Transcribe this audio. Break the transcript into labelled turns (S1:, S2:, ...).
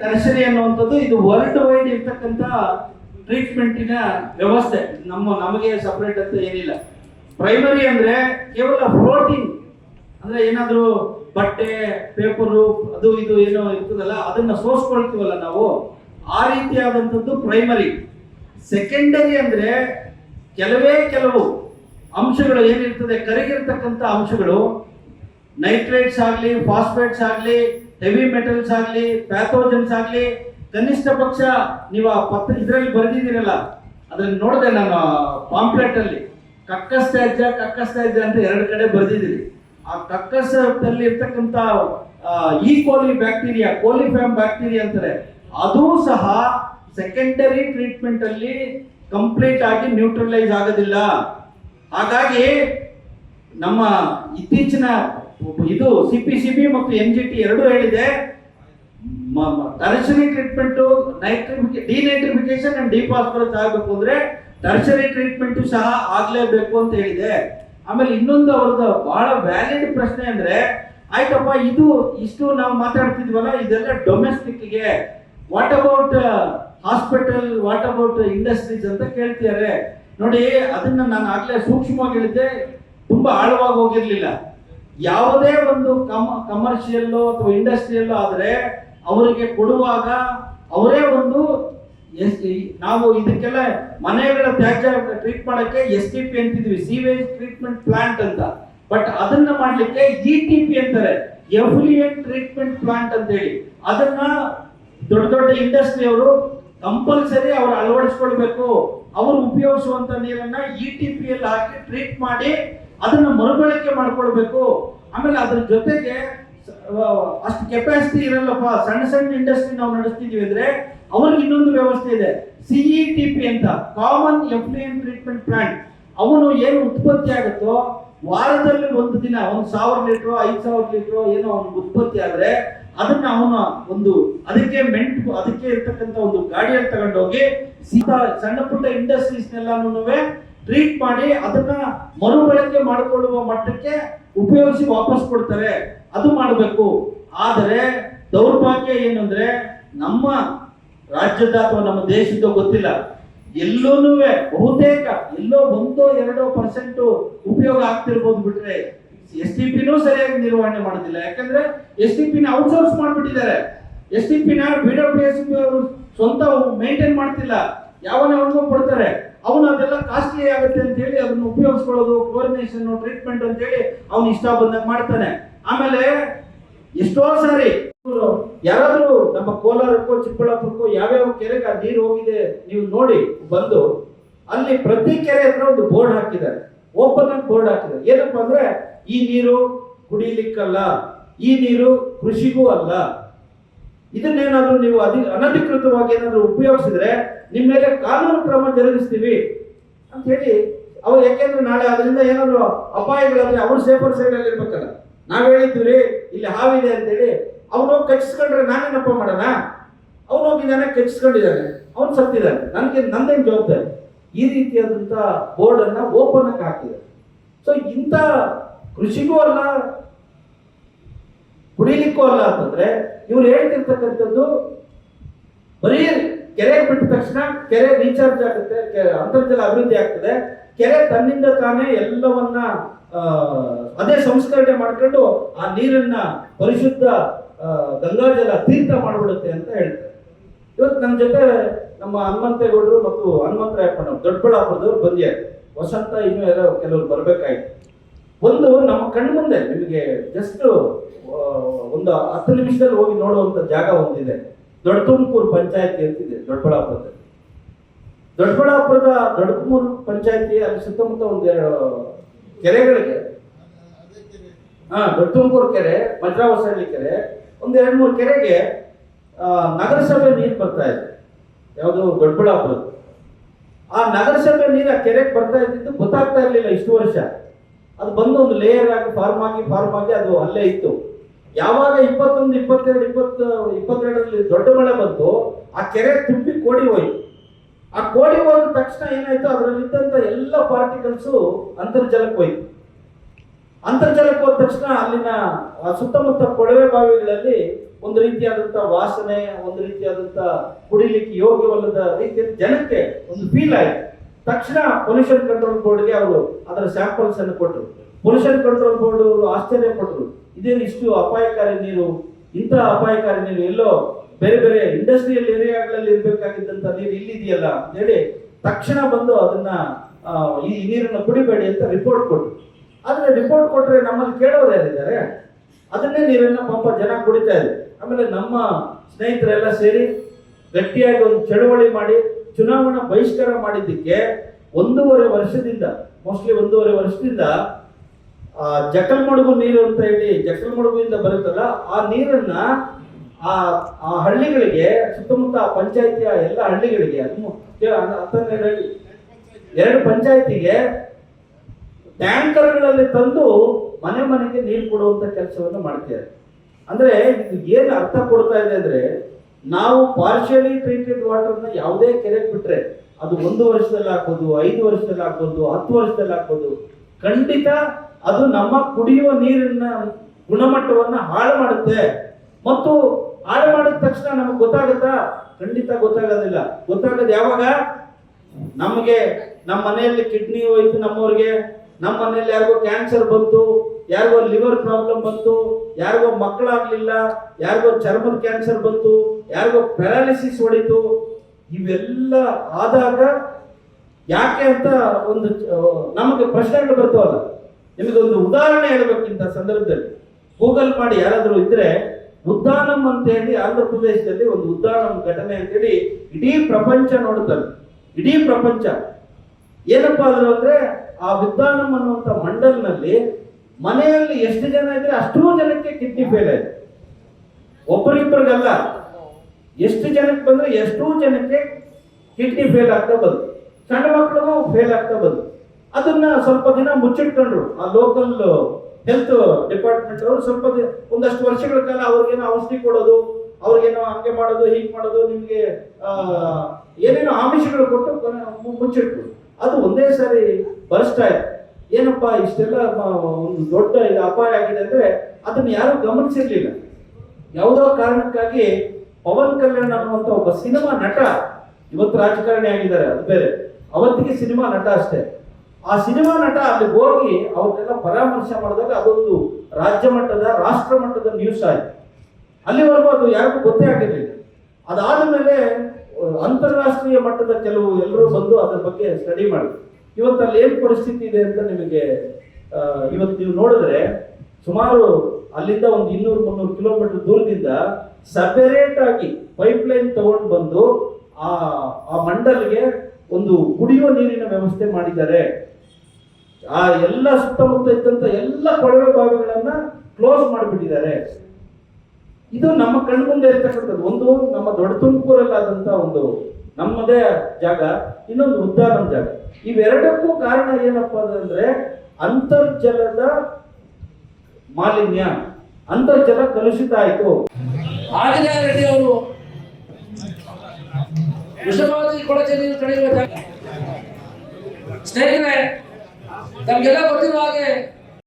S1: Tertiary ಅನ್ನುವಂಥದ್ದು ಇದು world wide ಇರ್ತಕ್ಕಂಥ ಟ್ರೀಟ್ಮೆಂಟಿನ ವ್ಯವಸ್ಥೆ. ನಮ್ಮ, ನಮಗೆ ಸಪ್ರೇಟ್ ಅಂತ ಏನಿಲ್ಲ. ಪ್ರೈಮರಿ ಅಂದ್ರೆ ಕೇವಲ ಪ್ರೋಟೀನ್ ಅಂದ್ರೆ ಏನಾದರೂ ಬಟ್ಟೆ ಪೇಪರು ಅದು ಇದು ಏನೋ ಇರ್ತದಲ್ಲ, ಅದನ್ನ ಸೋಸ್ಕೊಳ್ತೀವಲ್ಲ ನಾವು? ಆ ರೀತಿಯಾದಂಥದ್ದು ಪ್ರೈಮರಿ ಸೆಕೆಂಡರಿ ಅಂದ್ರೆ ಕೆಲವೇ ಕೆಲವು ಅಂಶಗಳು ಏನಿರ್ತದೆ, ಕರಗಿರ್ತಕ್ಕಂಥ ಅಂಶಗಳು. ನೈಟ್ರೇಟ್ಸ್ ಆಗಲಿ ಫಾಸ್ಫೇಟ್ಸ್ ಆಗಲಿ ಹೆವಿ ಮೆಟಲ್ಸ್ ಆಗಲಿ ಪ್ಯಾಥೋಜನ್ಸ್ ಆಗಲಿ, ಕನಿಷ್ಠ ಪಕ್ಷ ನೀವು ಆ ಪತ್ರ ಇದರಲ್ಲಿ ಬರೆದಿದ್ದೀರಲ್ಲ, ಅದನ್ನು ನೋಡಿದೆ ನಾನು ಪಾಂಪ್ಲೆಟ್ ಅಲ್ಲಿ. ಕಕ್ಕಸ್ ತ್ಯಾಜ್ಯ ಕಕ್ಕಸ್ ತ್ಯಾಜ್ಯ ಅಂತ ಎರಡು ಕಡೆ ಬರೆದಿದ್ದೀರಿ. ಆ ಕಕ್ಕಸದಲ್ಲಿ ಇರ್ತಕ್ಕಂಥ ಈ coli bacteria coliform bacteria ಅಂತಾರೆ, ಅದು ಸಹ ಸೆಕೆಂಡರಿ ಟ್ರೀಟ್ಮೆಂಟ್ ಅಲ್ಲಿ ಕಂಪ್ಲೀಟ್ ಆಗಿ ನ್ಯೂಟ್ರಲೈಸ್ ಆಗೋದಿಲ್ಲ. ಹಾಗಾಗಿ ನಮ್ಮ ಇತ್ತೀಚಿನ ಇದು ಸಿ ಪಿ ಸಿ ಬಿ ಮತ್ತು ಎನ್ ಜಿ ಟಿ ಎರಡೂ ಹೇಳಿದೆ. Tertiary treatment nitrification denitrification and dephosphorus ಆಗಬೇಕು ಅಂದ್ರೆ ಟರ್ಷರಿ ಟ್ರೀಟ್ಮೆಂಟ್ ಸಹ ಆಗ್ಲೇಬೇಕು ಅಂತ ಹೇಳಿದೆ. ಆಮೇಲೆ ಇನ್ನೊಂದು ಅವ್ರದ್ದು ಬಹಳ ವ್ಯಾಲಿಡ್ ಪ್ರಶ್ನೆ ಅಂದ್ರೆ, ಆಯ್ತಪ್ಪ, ಇದು ಇಷ್ಟು ನಾವು ಮಾತಾಡ್ತಿದ್ವಲ್ಲ, ಇದೆಲ್ಲ ಡೊಮೆಸ್ಟಿಕ್ಗೆ what about hospital what about industries ಅಂತ ಕೇಳ್ತಿದ್ದಾರೆ. ನೋಡಿ, ಅದನ್ನ ನಾನು ಆಗ್ಲೇ ಸೂಕ್ಷ್ಮವಾಗಿ ಹೇಳಿದ್ದೆ, ತುಂಬಾ ಆಳವಾಗಿ ಹೋಗಿರ್ಲಿಲ್ಲ. ಯಾವುದೇ ಒಂದು ಕಮ ಕಮರ್ಷಿಯಲ್ಲೋ ಅಥವಾ ಇಂಡಸ್ಟ್ರಿಯಲ್ಲೋ ಆದರೆ ಅವರಿಗೆ ಕೊಡುವಾಗ ಅವರೇ ಒಂದು ಎಸ್ ನಾವು ಇದಕ್ಕೆಲ್ಲ ಮನೆಗಳ ತ್ಯಾಜ್ಯ ಟ್ರೀಟ್ ಮಾಡಕ್ಕೆ ಎಸ್ ಟಿ ಪಿ ಅಂತಿದ್ವಿ ಸೀವೇಜ್ ಟ್ರೀಟ್ಮೆಂಟ್ ಪ್ಲಾಂಟ್ ಅಂತ. ಬಟ್ ಅದನ್ನ ಮಾಡ್ಲಿಕ್ಕೆ ಇ ಟಿ ಪಿ ಅಂತಾರೆ ಎಫ್ಲಿಯಂಟ್ ಟ್ರೀಟ್ಮೆಂಟ್ ಪ್ಲಾಂಟ್ ಅಂತ ಹೇಳಿ. ಅದನ್ನ ದೊಡ್ಡ ದೊಡ್ಡ ಇಂಡಸ್ಟ್ರಿ ಅವರು ಕಂಪಲ್ಸರಿ ಅವ್ರು ಅಳವಡಿಸ್ಕೊಳ್ಬೇಕು. ಅವರು ಉಪಯೋಗಿಸುವಂತ ನೀರನ್ನ ಇ ಟಿ ಪಿ ಅಲ್ಲಿ ಹಾಕಿ ಟ್ರೀಟ್ ಮಾಡಿ ಅದನ್ನ ಮರುಬಳಕೆ ಮಾಡ್ಕೊಳ್ಬೇಕು. ಆಮೇಲೆ ಅದ್ರ ಜೊತೆಗೆ ಅಷ್ಟು ಕೆಪಾಸಿಟಿ ಇರಲ್ಲಪ್ಪ. ಸಣ್ಣ ಸಣ್ಣ ಇಂಡಸ್ಟ್ರಿ ನಾವು ನಡೆಸ್ತಿದೀವಿ ಅಂದ್ರೆ ಅವ್ರಿಗೆ ಇನ್ನೊಂದು ವ್ಯವಸ್ಥೆ ಇದೆ. ಸಿಇ ಟಿ ಪಿ ಅಂತ ಕಾಮನ್ ಎಫ್ಲಿಯನ್ ಟ್ರೀಟ್ಮೆಂಟ್ ಪ್ಲಾಂಟ್ ಅವನು ಏನು ಉತ್ಪತ್ತಿ ಆಗುತ್ತೋ, ವಾರದಲ್ಲಿ ಒಂದು ದಿನ, ಒಂದು ಸಾವಿರ ಲೀಟ್ರು ಐದು ಸಾವಿರ ಲೀಟ್ರು ಏನೋ ಅವ್ನು ಉತ್ಪತ್ತಿ ಆದ್ರೆ ಅದನ್ನ ಅವನ ಒಂದು, ಅದಕ್ಕೆ ಮೆಂಟ್, ಅದಕ್ಕೆ ಇರ್ತಕ್ಕಂಥ ಒಂದು ಗಾಡಿಯಲ್ಲಿ ತಗೊಂಡೋಗಿ ಸಣ್ಣ ಪುಟ್ಟ ಇಂಡಸ್ಟ್ರೀಸ್ನೆಲ್ಲಾನು ಟ್ರೀಟ್ ಮಾಡಿ ಅದನ್ನ ಮರುಬಳಕೆ ಮಾಡಿಕೊಳ್ಳುವ ಮಟ್ಟಕ್ಕೆ ಉಪಯೋಗಿಸಿ ವಾಪಸ್ ಕೊಡ್ತಾರೆ. ಅದು ಮಾಡಬೇಕು. ಆದರೆ ದೌರ್ಭಾಗ್ಯ ಏನಂದ್ರೆ ನಮ್ಮ ರಾಜ್ಯದ ಅಥವಾ ನಮ್ಮ ದೇಶದ ಗೊತ್ತಿಲ್ಲ. ಎಲ್ಲೂನು ಬಹುತೇಕ ಎಲ್ಲೋ ಒಂದೋ ಎರಡೋ ಪರ್ಸೆಂಟ್ ಉಪಯೋಗ ಆಗ್ತಿರ್ಬೋದು ಬಿಟ್ರೆ ಎಸ್ ಟಿ ಪಿನೂ ಸರಿಯಾಗಿ ನಿರ್ವಹಣೆ ಮಾಡೋದಿಲ್ಲ. ಯಾಕಂದ್ರೆ ಎಸ್ ಟಿ ಪಿನ ಔಟ್ಸೋರ್ಸ್ ಮಾಡ್ಬಿಟ್ಟಿದ್ದಾರೆ. ಎಸ್ ಟಿ ಪಿನ ಬಿ ಡಬ್ಲ್ಯೂ ಎಸ್ ಸ್ವಂತ ಮೇಂಟೈನ್ ಮಾಡ್ತಿಲ್ಲ. ಯಾವನ ಅವನಿಗೂ ಕೊಡ್ತಾರೆ. ಅವನು ಅದೆಲ್ಲ ಕಾಸ್ಟ್ಲಿ ಆಗುತ್ತೆ ಅಂತ ಹೇಳಿ ಅದನ್ನ ಉಪಯೋಗಿಸ್ಕೊಳ್ಳೋದು ಕ್ಲೋರಿನೇಷನ್ ಟ್ರೀಟ್ಮೆಂಟ್ ಅಂತ ಹೇಳಿ ಅವನು ಇಷ್ಟ ಬಂದಾಗ ಮಾಡ್ತಾನೆ. ಆಮೇಲೆ ಎಷ್ಟೋ ಸಾರಿ ಯಾರಾದರೂ ಯಾರಾದ್ರೂ ನಮ್ಮ ಕೋಲಾರಕ್ಕೋ, ಚಿಕ್ಕಬಳ್ಳಾಪುರಕ್ಕೋ ಯಾವ್ಯಾವ ಕೆರೆಗೆ ಆ ನೀರು ಹೋಗಿದೆ ನೀವು ನೋಡಿ ಬಂದು, ಅಲ್ಲಿ ಪ್ರತಿ ಕೆರೆ ಹತ್ರ ಒಂದು ಬೋರ್ಡ್ ಹಾಕಿದ್ದಾರೆ. ಓಪನ್ ಆಗಿ ಬೋರ್ಡ್ ಹಾಕಿದ್ದಾರೆ. ಏನಪ್ಪ ಅಂದ್ರೆ ಈ ನೀರು ಕುಡಿಲಿಕ್ಕಲ್ಲ, ಈ ನೀರು ಕೃಷಿಗೂ ಅಲ್ಲ. ಇದನ್ನೇನಾದ್ರೂ ನೀವು ಅಧಿ, ಅನಧಿಕೃತವಾಗಿ ಏನಾದರೂ ಉಪಯೋಗಿಸಿದ್ರೆ ನಿಮ್ಮ ಮೇಲೆ ಕಾನೂನು ಕ್ರಮ ಜರುಗಿಸ್ತೀವಿ ಅಂತ ಹೇಳಿ ಅವ್ರು ಯಾಕೆಂದ್ರೆ ನಾಳೆ ಅದರಿಂದ ಏನಾದ್ರು ಅಪಾಯಗಳಾದ್ರೆ ಅವ್ರು ಸೇಫರ್ ಸೈಡ್ ಅಲ್ಲಿ ಇರ್ಬೇಕಲ್ಲ. ನಾವ್ ಹೇಳಿದ್ವಿ ಇಲ್ಲಿ ಹಾವಿದೆ ಅಂತೇಳಿ ಅವ್ನು ಹೋಗಿ ಕಚ್ಚಿಸ್ಕೊಂಡ್ರೆ ನಾನೇನಪ್ಪ ಮಾಡೋಣ? ಅವನೋಗಿದ್ದಾನೆ ಕಚ್ಚಿಸ್ಕೊಂಡಿದ್ದಾನೆ ಅವ್ನು ಸತ್ತಿದ್ದಾನೆ. ನನಗೆ, ನಂದೇನ್ ಜವಾಬ್ದಾರಿ? ಈ ರೀತಿಯಾದಂಥ ಬೋರ್ಡನ್ನು ಓಪನ್ ಆಗಿ ಹಾಕಿದೆ ಸೊ ಇಂಥ ಕೃಷಿಗೂ ಅಲ್ಲ ಕುಡಿಲಿಕ್ಕೂ ಅಲ್ಲ ಅಂತಂದ್ರೆ ಇವ್ರು ಹೇಳ್ತಿರ್ತಕ್ಕಂಥದ್ದು ಬರೀ ಕೆರೆ ಬಿಟ್ಟ ತಕ್ಷಣ ಕೆರೆ ರೀಚಾರ್ಜ್ ಆಗುತ್ತೆ ಅಂತರ್ಜಲ ಅಭಿವೃದ್ಧಿ ಆಗ್ತದೆ. ಕೆರೆ ತನ್ನಿಂದ ತಾನೇ ಎಲ್ಲವನ್ನ ಅದೇ ಸಂಸ್ಕರಣೆ ಮಾಡ್ಕೊಂಡು ಆ ನೀರನ್ನ ಪರಿಶುದ್ಧ ಗಂಗಾಜಲ ತೀರ್ಥ ಮಾಡಿಬಿಡುತ್ತೆ ಅಂತ ಹೇಳ್ತಾರೆ. ಇವತ್ತು ನನ್ನ ಜೊತೆ ನಮ್ಮ ಹನುಮಂತೇಗೌಡರು ಮತ್ತು ಹನುಮಂತರಾಯಪ್ಪನವ್ರು, ದೊಡ್ಡಬಳ್ಳಾಪುರದವ್ರು ಬಂದಿದ್ದಾರೆ. ವಸಂತ ಇನ್ನೂ ಯಾರೋ ಕೆಲವರು ಬರ್ಬೇಕಾಯ್ತು. ಒಂದು ನಮ್ಮ ಕಣ್ಮುಂದೆ ನಿಮಗೆ ಜಸ್ಟ್ ಒಂದು ಹತ್ತು ನಿಮಿಷದಲ್ಲಿ ಹೋಗಿ ನೋಡುವಂತ ಜಾಗ ಒಂದಿದೆ. ದೊಡ್ಡ ತುಮಕೂರು ಪಂಚಾಯತಿ ಅಂತಿದೆ ದೊಡ್ಡಬಳ್ಳಾಪುರದಲ್ಲಿ ದೊಡ್ಡಬಳ್ಳಾಪುರದ ದೊಡ್ಡಮೂರು ಪಂಚಾಯತಿ, ಅಲ್ಲಿ ಸುತ್ತಮುತ್ತ ಒಂದು ಎರಡು ಕೆರೆಗಳಿಗೆ ಹಾ ದೊಡ್ಡ ತುಮಕೂರು ಕೆರೆ, ಮಜ್ರಾವಸಹಳ್ಳಿ ಕೆರೆ, ಒಂದು ಎರಡು ಮೂರು ಕೆರೆಗೆ ನಗರಸಭೆ ನೀರು ಬರ್ತಾ ಇದೆ. ಯಾವುದು ದೊಡ್ಡಬಳ್ಳಾಪುರ ಆ ನಗರಸಭೆ ನೀರು ಆ ಕೆರೆಗೆ ಬರ್ತಾ ಇದ್ದಿದ್ದು ಗೊತ್ತಾಗ್ತಾ ಇರಲಿಲ್ಲ ಇಷ್ಟು ವರ್ಷ. ಅದು ಬಂದು ಒಂದು ಲೇಯರ್ ಆಗಿ ಫಾರ್ಮ್ ಆಗಿ ಫಾರ್ಮ್ ಆಗಿ ಅದು ಅಲ್ಲೇ ಇತ್ತು. ಯಾವಾಗ ಇಪ್ಪತ್ತೊಂದು, ಇಪ್ಪತ್ತೆರಡು, ಇಪ್ಪತ್ತು, ಇಪ್ಪತ್ತೆರಡರಲ್ಲಿ ದೊಡ್ಡ ಮಳೆ ಬಂತು, ಆ ಕೆರೆ ತುಂಬಿ ಕೋಡಿ ಹೋಯ್ತು. ಆ ಕೋಡಿ ಹೋದ ತಕ್ಷಣ ಏನಾಯ್ತು? ಅದರಲ್ಲಿದ್ದಂತ ಎಲ್ಲ ಪಾರ್ಟಿಕಲ್ಸು ಅಂತರ್ಜಲಕ್ಕೆ ಹೋಯ್ತು. ಅಂತರ್ಜಲಕ್ಕೆ ಹೋದ ತಕ್ಷಣ ಅಲ್ಲಿನ ಸುತ್ತಮುತ್ತ ಕೊಳವೆ ಬಾವಿಗಳಲ್ಲಿ ಒಂದು ರೀತಿಯಾದಂಥ ವಾಸನೆ, ಒಂದು ರೀತಿಯಾದಂಥ ಕುಡಿಲಿಕ್ಕೆ ಯೋಗ್ಯವಲ್ಲದ ರೀತಿಯಲ್ಲಿ ಜನಕ್ಕೆ ಒಂದು ಫೀಲ್ ಆಯ್ತು. ತಕ್ಷಣ ಪೊಲ್ಯೂಷನ್ ಕಂಟ್ರೋಲ್ ಬೋರ್ಡ್ಗೆ ಅವರು ಅದರ ಸ್ಯಾಂಪಲ್ಸ್ ಅನ್ನು ಕೊಟ್ಟರು ಪೊಲ್ಯೂಷನ್ ಕಂಟ್ರೋಲ್ ಬೋರ್ಡ್ ಅವರು ಆಶ್ಚರ್ಯ ಪಟ್ಟರು ಇದೇನು ಇಷ್ಟು ಅಪಾಯಕಾರಿ ನೀರು? ಇಂಥ ಅಪಾಯಕಾರಿ ನೀರು ಎಲ್ಲೋ ಬೇರೆ ಬೇರೆ ಇಂಡಸ್ಟ್ರಿಯಲ್ ಏರಿಯಾಗಳಲ್ಲಿ ಇರಬೇಕಾಗಿದ್ದಂಥ ನೀರು ಇಲ್ಲಿದೆಯಲ್ಲ ಅಂತ ಹೇಳಿ ತಕ್ಷಣ ಬಂದು ಅದನ್ನ ಈ ನೀರನ್ನು ಕುಡಿಬೇಡಿ ಅಂತ ರಿಪೋರ್ಟ್ ಕೊಟ್ಟರು ಆದ್ರೆ ರಿಪೋರ್ಟ್ ಕೊಟ್ಟರೆ ನಮ್ಮಲ್ಲಿ ಕೇಳೋರು ಯಾರಿದ್ದಾರೆ? ಅದನ್ನೇ ನೀರನ್ನ ಪಾಪ ಜನ ಕುಡಿತಾ ಇದ್ದಾರೆ. ಆಮೇಲೆ ನಮ್ಮ ಸ್ನೇಹಿತರೆಲ್ಲ ಸೇರಿ ಗಟ್ಟಿಯಾಗಿ ಒಂದು ಚಳುವಳಿ ಮಾಡಿ ಚುನಾವಣಾ ಬಹಿಷ್ಕಾರ ಮಾಡಿದ್ದಕ್ಕೆ ಒಂದೂವರೆ ವರ್ಷದಿಂದ ಮೋಸ್ಟ್ಲಿ ಒಂದೂವರೆ ವರ್ಷದಿಂದ, ಆ, ಜಕಲ್ಮಡುಗು ನೀರು ಅಂತ ಹೇಳಿ ಜಕಲ್ಮಡುಗುವಿಂದ ಬರುತ್ತಲ್ಲ, ಆ ನೀರನ್ನ ಆ ಆ ಹಳ್ಳಿಗಳಿಗೆ, ಸುತ್ತಮುತ್ತ ಪಂಚಾಯತಿಯ ಎಲ್ಲ ಹಳ್ಳಿಗಳಿಗೆ ಹತ್ತನ್ನೆರಡು ಎರಡು ಪಂಚಾಯತಿಗೆ ಟ್ಯಾಂಕರ್ಗಳಲ್ಲಿ ತಂದು ಮನೆ ಮನೆಗೆ ನೀರು ಕೊಡುವಂತ ಕೆಲಸವನ್ನು ಮಾಡ್ತಿದ್ದಾರೆ. ಅಂದ್ರೆ ಇದು ಏನು ಅರ್ಥ ಕೊಡ್ತಾ ಇದೆ ಅಂದ್ರೆ ನಾವು ಪಾರ್ಷಿಯಲಿ ಟ್ರೀಟೆಡ್ ವಾಟರ್ನ ಯಾವುದೇ ಕೆರೆಗೆ ಬಿಟ್ರೆ ಅದು ಒಂದು ವರ್ಷದಲ್ಲಿ ಹಾಕೋದು ಐದು ವರ್ಷದಲ್ಲಿ ಹಾಕೋದು ಹತ್ತು ವರ್ಷದಲ್ಲಿ ಹಾಕೋದು ಖಂಡಿತ ಅದು ನಮ್ಮ ಕುಡಿಯುವ ನೀರಿನ ಗುಣಮಟ್ಟವನ್ನ ಹಾಳು ಮಾಡುತ್ತೆ. ಮತ್ತು ಹಾಳು ಮಾಡಿದ ತಕ್ಷಣ ನಮಗೆ ಗೊತ್ತಾಗುತ್ತಾ? ಖಂಡಿತ ಗೊತ್ತಾಗೋದಿಲ್ಲ. ಗೊತ್ತಾಗೋದು ಯಾವಾಗ? ನಮಗೆ ನಮ್ಮ ಮನೆಯಲ್ಲಿ ಕಿಡ್ನಿ ಹೋಯ್ತು ನಮ್ಮವ್ರಿಗೆ ನಮ್ಮ ಮನೆಯಲ್ಲಿ ಯಾರಿಗೋ ಕ್ಯಾನ್ಸರ್ ಬಂತು ಯಾರಿಗೋ ಲಿವರ್ ಪ್ರಾಬ್ಲಮ್ ಬಂತು, ಯಾರಿಗೋ ಮಕ್ಕಳಾಗ್ಲಿಲ್ಲ, ಯಾರಿಗೋ ಚರ್ಮದ ಕ್ಯಾನ್ಸರ್ ಬಂತು, ಯಾರಿಗೋ ಪ್ಯಾರಾಲಿಸಿಸ್ ಹೊಡಿತು, ಇವೆಲ್ಲ ಆದಾಗ ಯಾಕೆ ಅಂತ ಒಂದು ನಮಗೆ ಪ್ರಶ್ನೆಗಳು ಬರ್ತಾವಲ್ಲ. ನಿಮಗೆ ಒಂದು ಉದಾಹರಣೆ ಹೇಳಬೇಕಿಂತ ಸಂದರ್ಭದಲ್ಲಿ. ಗೂಗಲ್ ಮಾಡಿ ಯಾರಾದರೂ ಇದ್ರೆ, ಉದ್ದಾನಂ ಅಂತ ಹೇಳಿ ಆಂಧ್ರ ಪ್ರದೇಶದಲ್ಲಿ ಒಂದು ಉದ್ದಾನಂ ಘಟನೆ ಅಂತ ಹೇಳಿ ಇಡೀ ಪ್ರಪಂಚ ನೋಡ್ತಾರೆ ಇಡೀ ಪ್ರಪಂಚ. ಏನಪ್ಪಾ ಅಂದ್ರೆ ಆ ಉದ್ದಾನಂ ಅನ್ನುವಂಥ ಮಂಡಲ್ನಲ್ಲಿ ಮನೆಯಲ್ಲಿ ಎಷ್ಟು ಜನ ಇದ್ರೆ ಅಷ್ಟೂ ಜನಕ್ಕೆ ಕಿಡ್ನಿ ಫೇಲ್ ಆಯ್ತು. ಒಬ್ಬರಿಬ್ಬರಿಗಲ್ಲ ಎಷ್ಟು ಜನಕ್ಕೆ ಬಂದ್ರೆ ಎಷ್ಟೋ ಜನಕ್ಕೆ ಕಿಡ್ನಿ ಫೇಲ್ ಆಗ್ತಾ ಬಂದು ಸಣ್ಣ ಮಕ್ಕಳಿಗೂ ಫೇಲ್ ಆಗ್ತಾ ಬಂದು ಅದನ್ನ ಸ್ವಲ್ಪ ದಿನ ಮುಚ್ಚಿಟ್ಕೊಂಡ್ರು. ಆ ಲೋಕಲ್ ಹೆಲ್ತ್ ಡಿಪಾರ್ಟ್ಮೆಂಟ್ ಅವರು ಸ್ವಲ್ಪ ಒಂದಷ್ಟು ವರ್ಷಗಳ ಕಾಲ ಅವ್ರಿಗೇನೋ ಔಷಧಿ ಕೊಡೋದು, ಅವ್ರಿಗೇನೋ ಹಂಗೆ ಮಾಡೋದು, ಹೀಗೆ ಮಾಡೋದು, ನಿಮಗೆ ಏನೇನೋ ಆಮಿಷಗಳು ಕೊಟ್ಟು ಮುಚ್ಚಿಟ್ರು. ಅದು ಒಂದೇ ಸಾರಿ ಬರ್ಸ್ಟ್ ಆಯ್ತು ಏನಪ್ಪಾ, ಇಷ್ಟೆಲ್ಲ ಒಂದು ದೊಡ್ಡ ಇದು ಅಪಾಯ ಆಗಿದೆ ಅಂದ್ರೆ ಅದನ್ನು ಯಾರು ಗಮನಿಸಿರ್ಲಿಲ್ಲ. ಯಾವುದೋ ಕಾರಣಕ್ಕಾಗಿ ಪವನ್ ಕಲ್ಯಾಣ್ ಅನ್ನುವಂತ ಒಬ್ಬ ಸಿನಿಮಾ ನಟ, ಇವತ್ತು ರಾಜಕಾರಣಿ ಆಗಿದ್ದಾರೆ, ಅದು ಬೇರೆ. ಅವತ್ತಿಗೆ ಸಿನಿಮಾ ನಟ ಅಷ್ಟೇ. ಆ ಸಿನಿಮಾ ನಟ ಅಲ್ಲಿ ಹೋಗಿ ಅವ್ರನ್ನೆಲ್ಲ ಪರಾಮರ್ಶೆ ಮಾಡಿದಾಗ ಅದೊಂದು ರಾಜ್ಯ ಮಟ್ಟದ, ರಾಷ್ಟ್ರ ಮಟ್ಟದ ನ್ಯೂಸ್ ಆಯ್ತು. ಅಲ್ಲಿವರೆಗೂ ಅದು ಯಾರಿಗೂ ಗೊತ್ತೇ ಆಗಿರಲಿಲ್ಲ. ಅದಾದ ಮೇಲೆ, ಅಂತಾರಾಷ್ಟ್ರೀಯ ಮಟ್ಟದ ಕೆಲವು ಎಲ್ಲರೂ ಬಂದು ಅದರ ಬಗ್ಗೆ ಸ್ಟಡಿ ಮಾಡಿದ್ರು. ಇವತ್ತು ಏನು ಪರಿಸ್ಥಿತಿ ಇದೆ ಅಂತ ನಿಮಗೆ ಇವತ್ತು ನೀವು ನೋಡಿದ್ರೆ ಸುಮಾರು ಅಲ್ಲಿಂದ ಒಂದು ಇನ್ನೂರು ಮುನ್ನೂರು ಕಿಲೋಮೀಟರ್ ದೂರದಿಂದ ಸಪರೇಟ್ ಆಗಿ ಪೈಪ್ ಲೈನ್ ತಗೊಂಡು ಬಂದು ಆ ಆ ಮಂಡಲ್ಗೆ ಒಂದು ಕುಡಿಯುವ ನೀರಿನ ವ್ಯವಸ್ಥೆ ಮಾಡಿದ್ದಾರೆ. ಆ ಎಲ್ಲ ಸುತ್ತಮುತ್ತ ಇದ್ದಂತ ಎಲ್ಲ ಕೊಳವೆ ಬಾವಿಗಳನ್ನ ಕ್ಲೋಸ್ ಮಾಡಿಬಿಟ್ಟಿದ್ದಾರೆ. ಇದು ನಮ್ಮ ಕಣ್ಮುಂದೆ ಇರ್ತಕ್ಕಂಥದ್ದು. ಒಂದು ನಮ್ಮ ದೊಡ್ಡ ತುಮಕೂರಲ್ಲಾದಂಥ ಒಂದು ನಮ್ಮದೇ ಜಾಗ, ಇನ್ನೊಂದು ಉದ್ದಾನಂ ಜಾಗ. ಇವೆರಡಕ್ಕೂ ಕಾರಣ ಏನಪ್ಪಾ ಅಂದ್ರೆ ಅಂತರ್ಜಲದ ಮಾಲಿನ್ಯ, ಅಂತರ್ಜಲ ಕಲುಷಿತ ಆಯಿತು.
S2: ಆಂಜನೇಯ ರೆಡ್ಡಿ ಅವರು ವೃಷಭಾವತಿ ಕೊಳಚೆ ನೀರು ತಡೆಯುವ ಸ್ನೇಹಿತರೆ, ತಮಗೆಲ್ಲ ಗೊತ್ತಿರುವ ಹಾಗೆ